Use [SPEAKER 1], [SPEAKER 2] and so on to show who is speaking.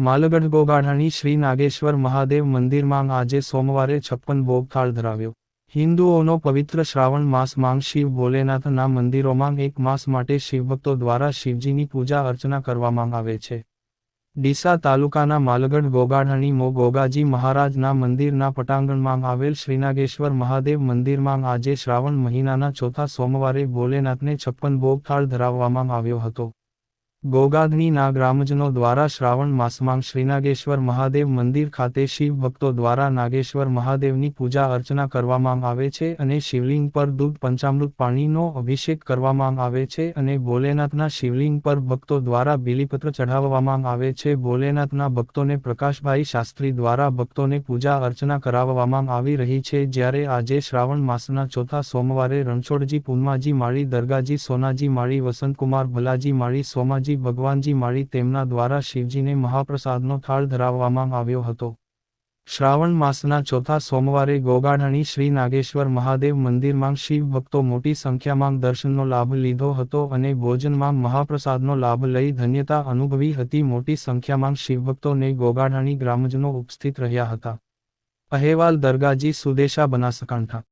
[SPEAKER 1] માલગઢ ગોગાઢાની શ્રી નાગેશ્વર મહાદેવ મંદિરમાં આજે સોમવારે છપ્પન ભોગ થાળ ધરાવ્યો. હિન્દુઓનો પવિત્ર શ્રાવણ માસ માંગ શિવ ભોલેનાથના મંદિરોમાં એક માસ માટે શિવભક્તો દ્વારા શિવજીની પૂજા અર્ચના કરવામાં આવે છે. ડીસા તાલુકાના માલગઢ ગોગાઢાણી મો ગોગાજી મહારાજના મંદિરના પટાંગણમાં આવેલ શ્રીનાગેશ્વર મહાદેવ મંદિરમાં આજે શ્રાવણ મહિનાના ચોથા સોમવારે ભોલેનાથને છપ્પન ભોગ થાળ ધરાવવામાં આવ્યો હતો. ગોગાધણીના ગ્રામજનો દ્વારા શ્રાવણ માસમાં શ્રીનાગેશ્વર મહાદેવ મંદિર ખાતે શિવ ભક્તો દ્વારા નાગેશ્વર મહાદેવની પૂજા અર્ચના કરવામાં આવે છે અને શિવલિંગ પર દૂધ, પંચામૃત પાણીનો અભિષેક કરવામાં આવે છે અને ભોલેનાથના શિવલિંગ પર ભક્તો દ્વારા બિલીપત્ર ચઢાવવામાં આવે છે. ભોલેનાથના ભક્તોને પ્રકાશભાઈ શાસ્ત્રી દ્વારા ભક્તોને પૂજા અર્ચના કરાવવામાં આવી રહી છે. જ્યારે આજે શ્રાવણ માસના ચોથા સોમવારે રણછોડજી, પૂનમાજી માળી દરગાજી સોનાજી માળી, વસંતકુમાર, ભલાજી માળી, સોમાજી ભગવાનજી માળી તેમના દ્વારા શિવજીને મહાપ્રસાદનો થાળ ધરાવવામાં આવ્યો હતો. શ્રાવણ માસના ચોથા સોમવારે ગોગાઢણી શ્રી નાગેશ્વર મહાદેવ મંદિરમાં શિવ ભક્તો મોટી સંખ્યામાં દર્શનનો લાભ લીધો હતો અને ભોજનમાં મહાપ્રસાદનો લાભ લઈ ધન્યતા અનુભવી હતી. મોટી સંખ્યામાં શિવભક્તોને ગોગાઢાણી ગ્રામજનો ઉપસ્થિત રહ્યા હતા. અહેવાલ દરગાજી સુદેશા બનાસકાંઠા.